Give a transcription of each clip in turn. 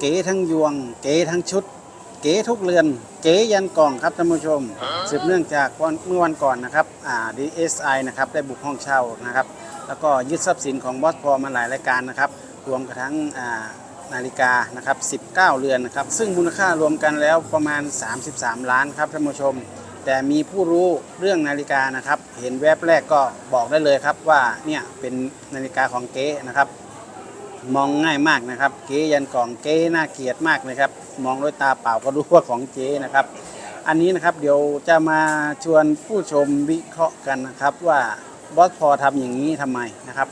เก๋ทั้งยวง เก๋ทั้งชุด เก๋ทุกเรือน เก๋ยันกล่องครับท่านผู้ชม สืบเนื่องจากวันเมื่อวันก่อนนะครับอ่า DSI นะครับได้บุกห้องเช่านะครับ แล้วก็ยึดทรัพย์สินของบอสพอมาหลายรายการนะครับรวมกระทั่งอ่านาฬิกานะครับ 19 เรือนนะครับ ซึ่งมูลค่ารวมกันแล้วประมาณ 33 ล้านครับท่านผู้ชม แต่มีผู้รู้เรื่องนาฬิกานะครับ เห็นแวบแรกก็บอกได้เลยครับว่าเนี่ยเป็นนาฬิกาของเก๊นะครับ มองง่ายมากนะครับ เก๊ยันกล่องเก๊น่าเกลียดมากเลยครับ มองด้วยตาเปล่าก็รู้ว่าของเจ๊นะครับ อันนี้นะครับเดี๋ยวจะมาชวนผู้ชมวิเคราะห์กันนะครับ ว่าบอสพอทำอย่างนี้ทำไมนะครับ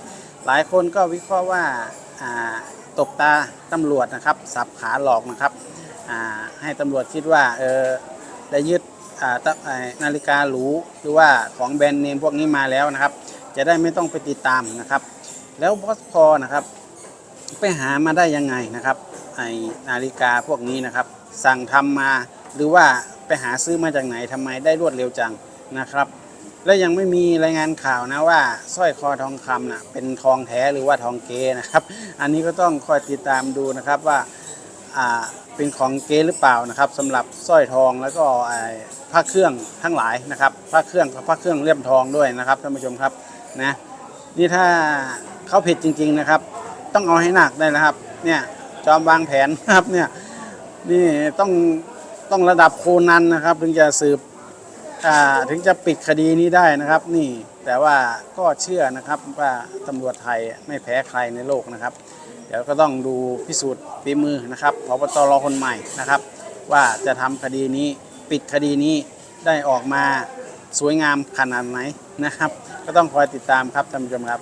หลายคนก็วิเคราะห์ว่าตบตาตำรวจนะครับสับขาหลอกนะครับให้ตำรวจคิดว่าเออได้ยึดนาฬิกาหรูหรือว่าของแบรนด์เนมพวกนี้มาแล้วนะครับ จะได้ไม่ต้องไปติดตามนะครับ แล้วบอสพอนะครับ ไปหามาได้ยังไงนะครับไอนาฬิกาพวกนี้นะครับ สั่งทำมาหรือว่าไปหาซื้อมาจากไหนทำไมได้รวดเร็วจังนะครับ และยังไม่มีรายงานข่าวนะว่าสร้อยคอทองคำนะเป็นทองแท้หรือว่าทองเก๊นะครับ อันนี้ก็ต้องคอยติดตามดูนะครับว่าอ่าเป็นของเก๊หรือเปล่านะครับสำหรับสร้อยทองแล้วก็ไอ้พระเครื่องทั้งหลายนะครับพระเครื่องกับพระเครื่องเลี่ยมทองด้วยนะครับท่านผู้ชมครับนะนี่ถ้าเขาผิดจริง ๆนะครับ ต้องเอาให้หนักได้นะครับ เนี่ยจอมวางแผนนะครับเนี่ยนี่ต้องต้องระดับโคนันนะครับ ถึงจะสืบถึงจะปิดคดีนี้ได้นะครับ นี่แต่ว่าก็เชื่อนะครับว่าตำรวจไทยไม่แพ้ใครในโลกนะครับ เดี๋ยวก็ต้องดูพิสูจน์ฝีมือนะครับพบตรคนใหม่นะครับ ว่าจะทำคดีนี้ปิดคดีนี้ได้ออกมาสวยงามขนาดไหนนะครับ ก็ต้องคอยติดตามครับท่านผู้ชมครับ